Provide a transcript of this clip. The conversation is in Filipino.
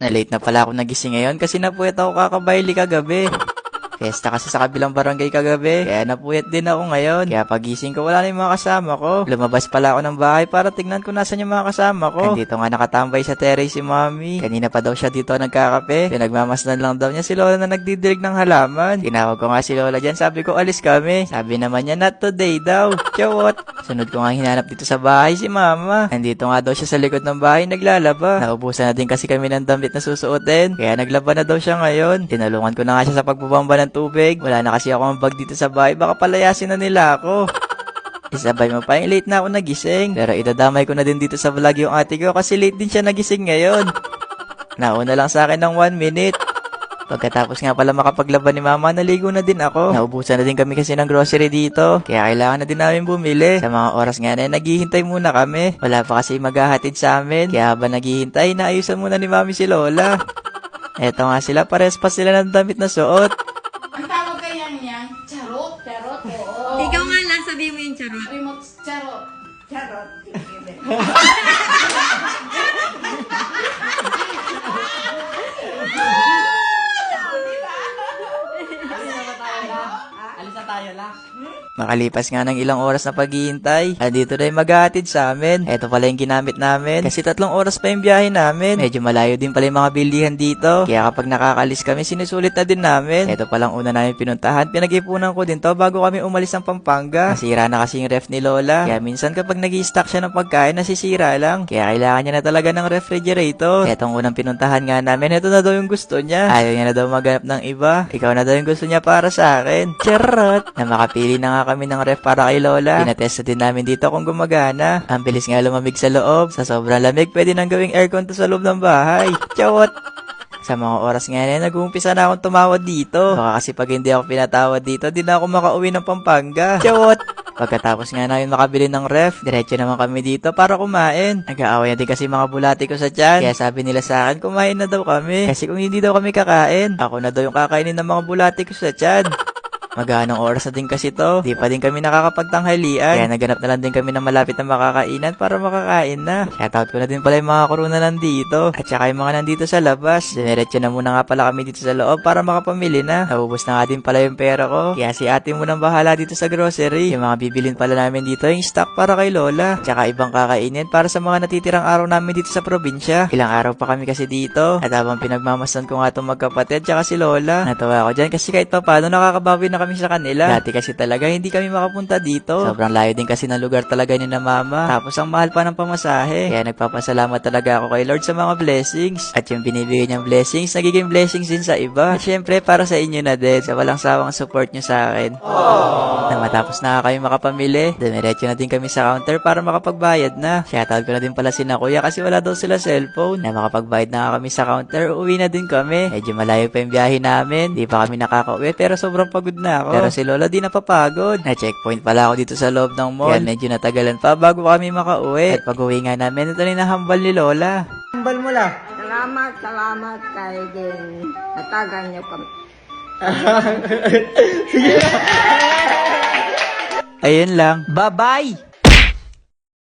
Na-late na pala ako nagising ngayon kasi napuyat ako kakabayli kagabi. Fiesta kasi sa kabilang barangay kagabi, kaya napuyat din ako ngayon. Kaya pagising ko, wala na yung mga kasama ko. Lumabas pala ako ng bahay para tignan ko nasan yung mga kasama ko. Nandito nga nakatambay sa terrace si Mami. Kanina pa daw siya dito nagkakape. Pinagmamasdan lang daw niya si Lola na nagdidilig ng halaman. Tinawag ko nga si Lola dyan, sabi ko alis kami. Sabi naman niya, not today daw. Chawot. Sunod ko nga hinanap dito sa bahay si Mama. Nandito nga daw siya sa likod ng bahay naglalaba. Naubusan na din kasi kami ng damit na susuotin. Kaya naglaba na daw siya ngayon. Tinulungan ko na nga siya sa pagbubamba ng tubig. Wala na kasi ako ang bag dito sa bahay. Baka palayasin na nila ako. Isabay mo pa yung late na ako nagising. Pero idadamay ko na din dito sa vlog yung ate ko kasi late din siya nagising ngayon. Nauna lang sa akin ng 1 minute. Pagkatapos nga pala makapaglaban ni mama, naligo na din ako. Naubusan na din kami kasi ng grocery dito. Kaya kailangan na din namin bumili. Sa mga oras nga na naghihintay muna kami. Wala pa kasi maghahatid sa amin. Kaya habang naghihintay, naayusan muna ni mami si Lola. Eto nga sila, pares pa sila ng damit na suot. ちっちゃろキャロっていう Makalipas nga ng ilang oras na paghihintay, andito na yung maghahatid sa amin. Ito pala yung ginamit namin. Kasi tatlong oras pa yung biyahe namin. Medyo malayo din pala yung mga bilihan dito. Kaya kapag nakakalis kami, sinusulit na din namin. Ito palang una namin pinuntahan. Pinag-ipunan ko din to bago kami umalis ng Pampanga. Nasira na kasi yung ref ni Lola. Kaya minsan kapag nag stock siya ng pagkain, nasisira lang. Kaya kailangan niya na talaga ng refrigerator. Etong unang pinuntahan nga namin, ito na daw yung gusto niya. Ayaw niya na daw maghanap ng iba. Ikaw na daw yung gusto niya para sa akin. Charot! Na makapili na nga kami ng ref para kay Lola. Pinatest din namin dito kung gumagana. Ang bilis nga lumamig sa loob. Sa sobrang lamig, pwede nang gawing aircon to sa loob ng bahay. Chawot! Sa mga oras nga na nag-uumpisa na akong tumawad dito. Baka kasi pag hindi ako pinatawad dito, di na ako makauwi ng Pampanga. Chawot! Pagkatapos nga namin makabili ng ref, diretso naman kami dito para kumain. Nag-aaway na din kasi mga bulati ko sa tiyan. Kaya sabi nila sa akin, kumain na daw kami. Kasi kung hindi daw kami kakain, ako na daw yung kakainin ng mga bulati ko sa tiyan. Maghanong oras na din kasi to. Di pa din kami nakakapagtanghalian. Kaya naganap na lang din kami ng malapit na makakainan para makakain na. Shoutout ko na din pala yung mga kuruna nandito. At saka yung mga nandito sa labas. Dinerecho na muna nga pala kami dito sa loob para makapamili na. Naubos na nga din pala yung pera ko. Kaya si ate mo nang bahala dito sa grocery. Yung mga bibilin pala namin dito yung stock para kay Lola. Tsaka ibang kakainin para sa mga natitirang araw namin dito sa probinsya. Ilang araw pa kami kasi dito. At habang pinagmamasdan ko nga itong magkapatid tsaka si Lola. Natawa ako dyan kasi kahit pa paano nakakabawi na kami sa kanila. Dati kasi talaga hindi kami makapunta dito. Sobrang layo din kasi ng lugar talaga ni na mama. Tapos ang mahal pa ng pamasahe. Kaya nagpapasalamat talaga ako kay Lord sa mga blessings. At yung binibigay niyang blessings, nagiging blessings din sa iba. At syempre para sa inyo na din. Sa walang sawang support niyo sa akin. Na matapos na kayo makapamili, dumiretso na din kami sa counter para makapagbayad na. Shoutout ko na din pala si na kuya kasi wala daw sila cellphone. Na makapagbayad na kami sa counter, uwi na din kami. Medyo malayo pa yung biyahe namin. Di pa kami nakakauwi pero sobrang pagod na ako. Pero si Lola di napapagod. Na checkpoint pala ako dito sa loob ng mall. Kaya medyo natagalan pa bago kami makauwi. At pag uwi nga namin, ito na nahambal ni Lola. Salamat, salamat kayo din. Natagan niyo kami. Ayun lang. Bye-bye!